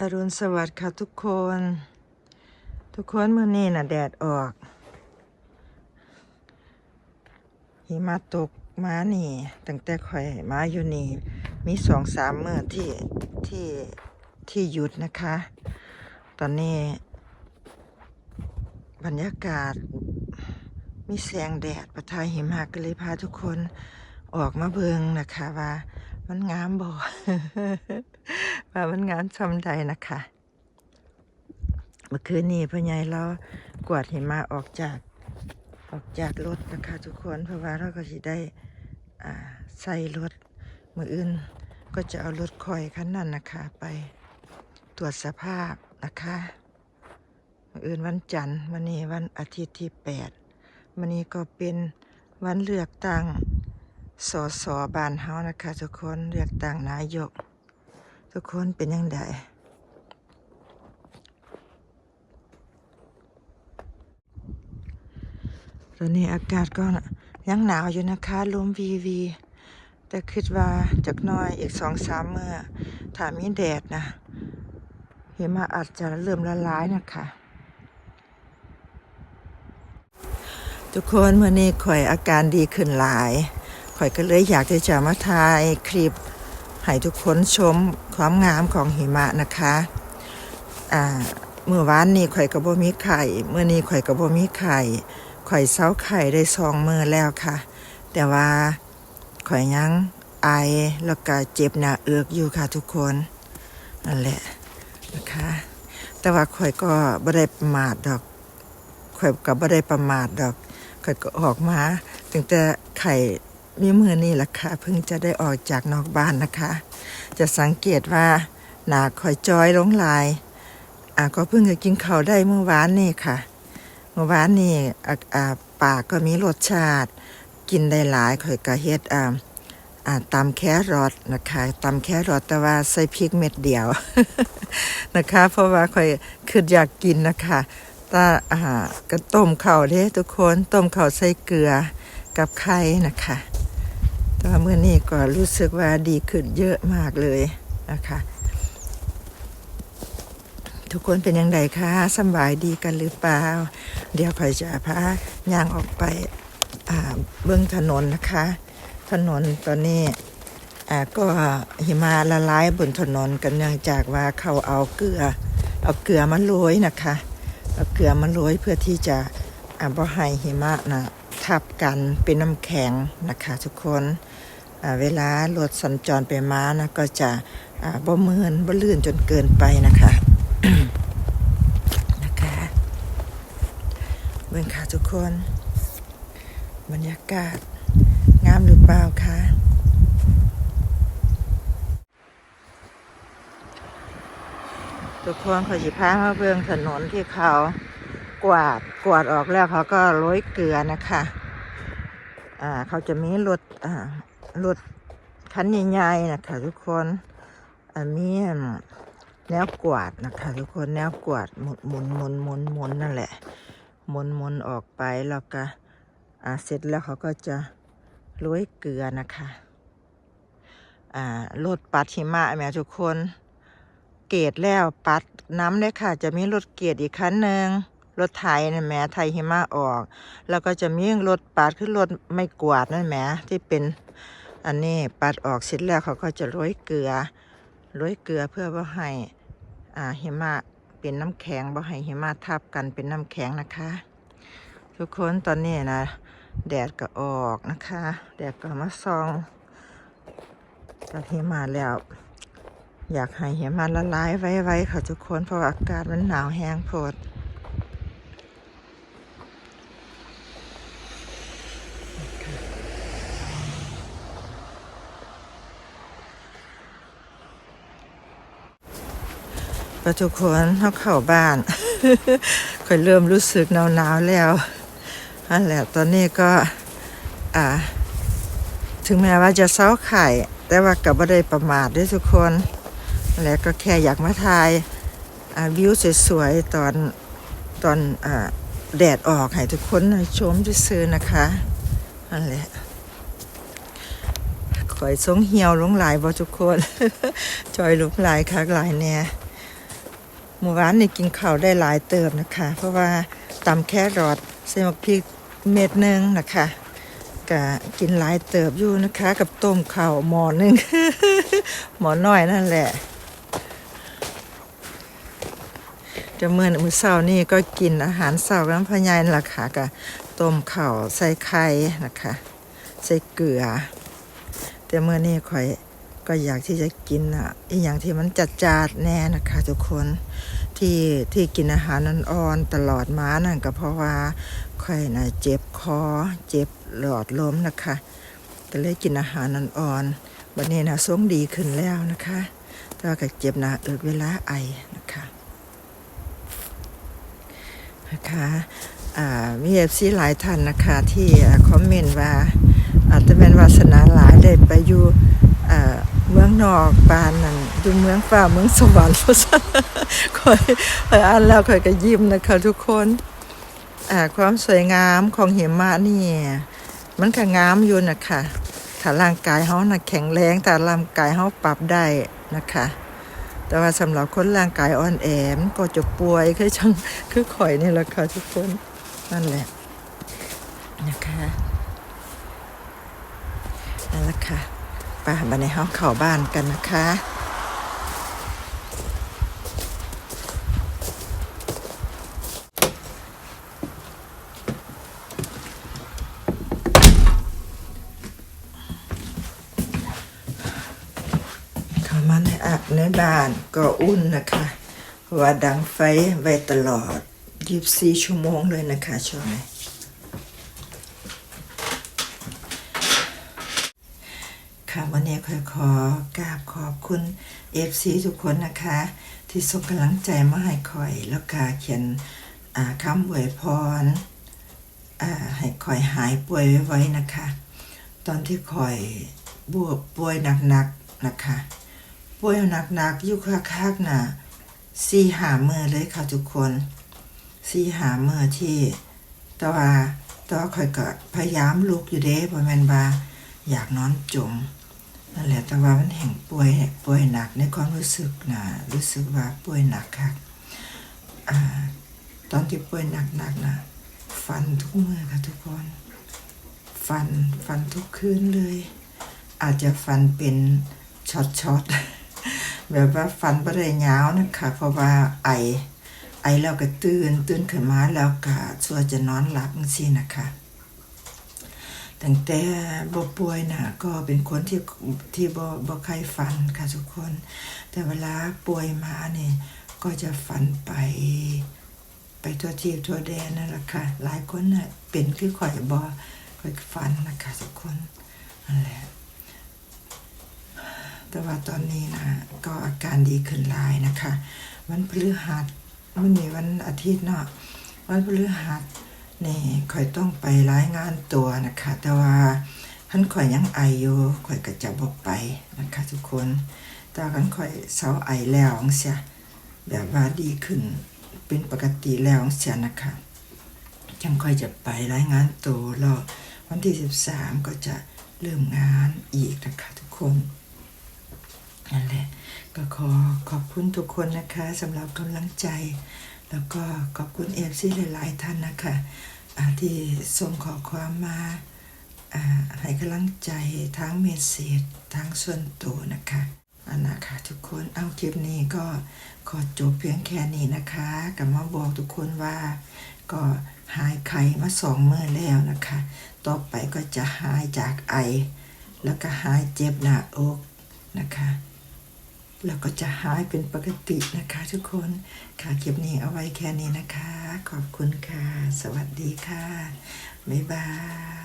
อรุณสวัสดิ์ค่ะทุกคน ทุกคนเมื่อนี้น่ะ แดดออก หิมะตกมานี่ ตั้งแต่ข่อยมาอยู่นี่ มีสองสามเมื่อที่ที่ที่หยุดนะคะ ตอนนี้ บรรยากาศ มีแสงแดดประทายหิมะก็เลยพาทุกคนออกมาเบิงนะคะว่า มันงามบ่ว่ามันงามชำใดนะคะ เมื่อคืนนี้พ่อใหญ่เรากวาดหิมะออกจากออกจากรถนะคะทุกคนเพราะว่าเราก็สิได้ใส่รถมืออื่นก็จะเอารถคอยคันนั้นนะคะ ไปตรวจสภาพนะคะมืออื่นวันจันทร์วันนี้วันอาทิตย์ที่แปดวันนี้ก็เป็นวันเลือกตั้ง สสบานเฮานะคะ ทุกคนเลือกตั้งนายก ทุกคนเป็นยังไงตอนนี้อากาศก็ยังหนาวอยู่นะคะลมวีวี แต่คิดว่าจากน้อยอีกสองสามเมื่อถ้ามีแดดนะเหิมะอาจจะเริ่มละลายนะคะทุกคนเมื่อนี้ข่อยอาการดีขึ้นหลาย ข่อยก็เลยอยากที่จะมาถ่ายคลิปให้ทุกคนชมความงามของหิมะนะคะอ่าเมื่อวานนี้ข่อยก็บ่มีไข่เมื่อนี้ข่อยก็บ่มีไข่ข่อยเซาไข่ได้สองมือแล้วค่ะ แต่ว่าข่อยยังไอแล้วก็เจ็บหน้าเอือกอยู่ค่ะทุกคนนั่นแหละนะคะ แต่ว่าข่อยก็บ่ได้ประมาทดอกข่อยก็บ่ได้ประมาทดอกข่อยก็ออกมาตั้งแต่ไข่ มีมือนี่แหละค่ะเพิ่งจะได้ออกจากนอกบ้านนะคะ จะสังเกตว่าหนาข่อยจอยลงลายอ่าก็เพิ่งจะกินข้าวได้เมื่อวานนี่ค่ะ เมื่อวานนี่อ่าอาปากก็มีรสชาติ กินได้หลายข่อยก็เฮ็ดอ่าอ่าตำแครอทนะคะตำแครอทแต่ว่าใส่พริกเม็ดเดียวนะคะ เพราะว่าข่อยคืออยากกินนะคะตาอ่าก็ต้มข้าวเด้ทุกคนต้มข้าวใส่เกลือกับไข่นะคะ แต่ว่าเมื่อนี้ก็รู้สึกว่าดีขึ้นเยอะมากเลยนะคะ ทุกคนเป็นยังไงคะสบายดีกันหรือเปล่า เดี๋ยวข่อยจะพาย่างออกไปเบื้องถนนนะคะ ถนนตอนนี้ก็หิมะละลายบนถนนกันเนื่องจากว่าเขาเอาเกลือ เอาเกลือมาโรยนะคะ เอาเกลือมาโรยเพื่อที่จะอ่าบ่ให้หิมะนะทับกันเป็นน้ำแข็งนะคะทุกคน เวลารถสัญจรไปมานะก็จะอ่าบ่มืนบ่ลื่นจนเกินไปนะคะนะคะเบิ่งค่ะทุกคน บรรยากาศงามหรือเปล่าคะทุกคนเขาสิพามาเบิ่งถนนที่เขากวาดกวาดออกแล้วเขาก็โรยเกลือนะคะ อ่าเขาจะมีรถอ่า รถคันใหญ่ๆนะคะทุกคนอ่ามีอันแนวกวาดนะคะทุกคนแนวกวาดหมุนหมุนหมุนหมุนหมุนนั่นแหละหมุนหมุนออกไปแล้วก็อ่าเสร็จแล้วเขาก็จะโรยเกลือนะคะอ่ารถปัดหิมะแหม่ทุกคน เกตแล้วปัดน้ำเลยค่ะ จะมีรถเกตอีกคันหนึ่งรถไถนะแหม่ไถหิมะออก แล้วก็จะมีรถปัดคือรถไม่กวาดนั่นแหม่ที่เป็น อันนี้ปัดออกเสร็จแล้วเขาก็จะโรยเกลือโรยเกลือเพื่อว่าให้หิมะเป็นน้ำแข็งบ่ให้หิมะทับกันเป็นน้ำแข็งนะคะ ทุกคนตอนนี้นะ แดดก็ออกนะคะ แดดก็มาส่องจากหิมะแล้ว อยากให้หิมะละลายไว้ๆค่ะทุกคนเพราะอากาศมันหนาวแห้งโพด ก็ทุกคนเขาเข้าบ้านค่อยเริ่มรู้สึกหนาวๆแล้วนั่นแหละตอนนี้ก็อ่า ถึงแม้ว่าจะเศร้าไข่ แต่ว่ากับบ่ได้ประมาทด้วยทุกคนนั่นแหละก็แค่อยากมาถ่ายาวิวสวยๆ ตอนตอนอแดดออกให้ทุกคนชมซื้อนะคะนั่นแหละข่อยสงเหี่ยวลงหลายบ่ทุกคน จอยลงหลายคักหลายแน่ หมู่บ้านนี่กินข้าวได้หลายเติมนะคะ เพราะว่าตำแครอทใส่มกพริกเม็ดหนึงนะคะก็กินหลายเติบอยู่นะคะ กับต้มข้าวหมอนึงหมอน้อยนั่นแหละจะเมื่อมื้อเช้านี่ก็กินอาหารเช้าน้ำพะยายนล่ะค่ะกับต้มข้าวใส่ไข่นะคะ ใส่เกลือ แต่เมื่อนี้ข่อย ก็อยากที่จะกินอะอีอย่างที่มันจัดจาดแน่นะคะทุกคนที่ที่กินอาหารนันอ่อนตลอดมานั่นก็เพราะว่าข่อยน่ะเจ็บคอเจ็บหลอดลมนะคะก็เลยกินอาหารนันอ่อนวันนี้นะทรงดีขึ้นแล้วนะคะแต่ว่าก็เจ็บนาเอิดเวลาไอนะคะนะคะมีเอฟซีหลายท่านนะคะที่คอมเมนต์ว่าอาจจะเป็นวาสนาหลายได้ไปอยู่ เมืองนอกปานนั่นอยู่เมืองฟ้าเมืองสวรรค์เพราะฉะนั้นคอยคอยอ่านแล้วคอยก็ยิ้มนะคะทุกคนอ่าความสวยงามของหิมะนี่ มันก็งามอยู่นะคะถ้าร่างกายเขานะแข็งแรงแต่ร่างกายเขาปรับได้นะคะ แต่ว่าสำหรับคนร่างกายอ่อนแอมก็จะป่วยคือจังคือข่อยนี่แหละค่ะทุกคนนั่นแหละนะคะนั่นแหละค่ะ ไป้าบันในห้องเขาบ้านกันนะคะมาในอาบในบ้านก็อุ่นนะคะเพราะว่าดังไฟไว้ตลอด 24 ชั่วโมงเลยนะคะช่วงนี้ ค่ะ วันนี้ขอขอกราบขอบคุณเอฟซีทุกคนนะคะ ที่ส่งกำลังใจมาให้คอย แล้วก็เขียนคำอวยพรให้คอยหายป่วยไว้ๆนะคะ ตอนที่คอยบวบป่วยหนักๆนะคะป่วยหนักๆอยู่คักๆน่ะสี่หาเมื่อเลยค่ะทุกคนสี่หาเมื่อที่แต่ว่าต่ว่าคอยก็พยายามลุกอยู่เด้บ่แม่นว่าอยากนอนจม นั่นแหละแต่ว่ามันแห่งป่วยป่วยหนักในความรู้สึกนะรู้สึกว่าป่วยหนักค่ะตอนที่ป่วยหนักๆนนะฟันทุกเมื่อค่ะทุกคน ฟันฟันทุกคืนเลย อาจจะฟันเป็นช็อตช็อตๆแบบว่าฟันบริยาวนะคะ เพราะว่าไอ ไอแล้วก็ตื่นตื่นขึ้นมาแล้วก็ส่วจะนอนหลับสินะคะ ตั้งแต่บ่ป่วยนะก็เป็นคนที่ที่บ่บ่ใครฝันค่ะทุกคน แต่เวลาป่วยมาเนี่ยก็จะฝันไป ไปทั่วทีบทั่วแดนนั่นแหละค่ะ หลายคนน่ะเป็นคือข่อยบ่ข่อยฝันนะคะทุกคนนั่นแหละแต่ว่าตอนนี้นะก็อาการดีขึ้นหลายนะคะ วันพฤหัสมันมีวันอาทิตย์เนาะวันพฤหัส นี่ข่อยต้องไปรายงานตัวนะคะ แต่ว่าท่านข่อยยังไออยู่ข่อยก็จะบอกไปนะคะ ทุกคนแต่คันข่อยเศร้าไอแล้วอังเสียแบบว่าดีขึ้นเป็นปกติแล้วอังเสียนะคะจังค่อยจะไปรายงานตัวแล้ววันที่ 13 ก็จะเริ่มงานอีกนะคะทุกคนนั่นแหละก็ขอขอบคุณทุกคนนะคะสำหรับกำลังใจ แล้วก็ขอบคุณเอฟซีหลาย ๆ ท่านนะคะ ที่ส่งขอความมาอ่าให้กำลังใจทั้งเมสเซจทั้งส่วนตัวนะคะอันนะคะทุกคนเอาคลิปนี้ก็ขอจบเพียงแค่นี้นะคะกับมาบอกทุกคนว่าก็หายไข้มาสองมื้อแล้วนะคะ ต่อไปก็จะหายจากไอ แล้วก็หายเจ็บหน้าอกนะคะ แล้วก็จะหายเป็นปกตินะคะทุกคนค่ะคลิปนี้เอาไว้แค่นี้นะคะ ขอบคุณค่ะ สวัสดีค่ะ บ๊ายบาย